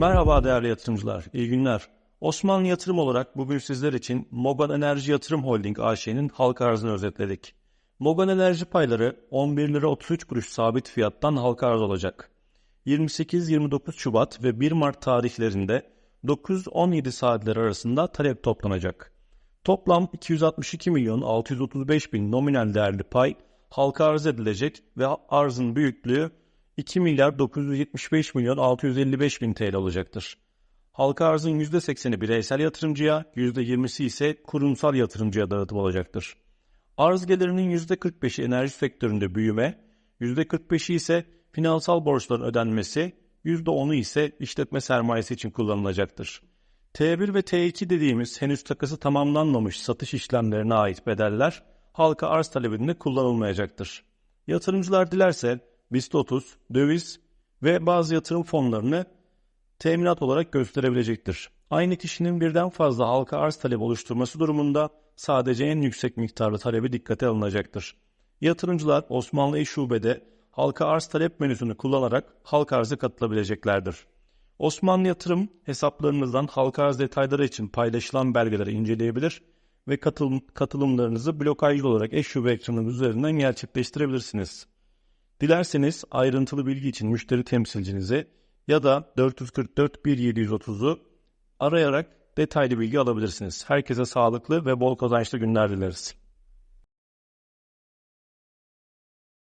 Merhaba değerli yatırımcılar, iyi günler. Osmanlı Yatırım olarak bugün sizler için Mogan Enerji Yatırım Holding AŞ'nin halka arzını özetledik. Mogan Enerji payları 11 lira 33 kuruş sabit fiyattan halka arz olacak. 28-29 Şubat ve 1 Mart tarihlerinde 9-17 saatler arasında talep toplanacak. Toplam 262 milyon 635 bin nominal değerli pay halka arz edilecek ve arzın büyüklüğü 2 milyar 975 milyon 655 bin TL olacaktır. Halka arzın %80'i bireysel yatırımcıya, %20'si ise kurumsal yatırımcıya dağıtım olacaktır. Arz gelirinin %45'i enerji sektöründe büyüme, %45'i ise finansal borçların ödenmesi, %10'u ise işletme sermayesi için kullanılacaktır. T1 ve T2 dediğimiz henüz takası tamamlanmamış satış işlemlerine ait bedeller halka arz talebinde kullanılmayacaktır. Yatırımcılar dilerse BIST 30, döviz ve bazı yatırım fonlarını teminat olarak gösterebilecektir. Aynı kişinin birden fazla halka arz talebi oluşturması durumunda sadece en yüksek miktarlı talebi dikkate alınacaktır. Yatırımcılar Osmanlı İş Şube'de halka arz talep menüsünü kullanarak halka arza katılabileceklerdir. Osmanlı Yatırım hesaplarınızdan halka arz detayları için paylaşılan belgeleri inceleyebilir ve katılım, katılımlarınızı blokajlı olarak eş şube ekranınız üzerinden gerçekleştirebilirsiniz. Dilerseniz ayrıntılı bilgi için müşteri temsilcinizi ya da 444 1730'u arayarak detaylı bilgi alabilirsiniz. Herkese sağlıklı ve bol kazançlı günler dileriz.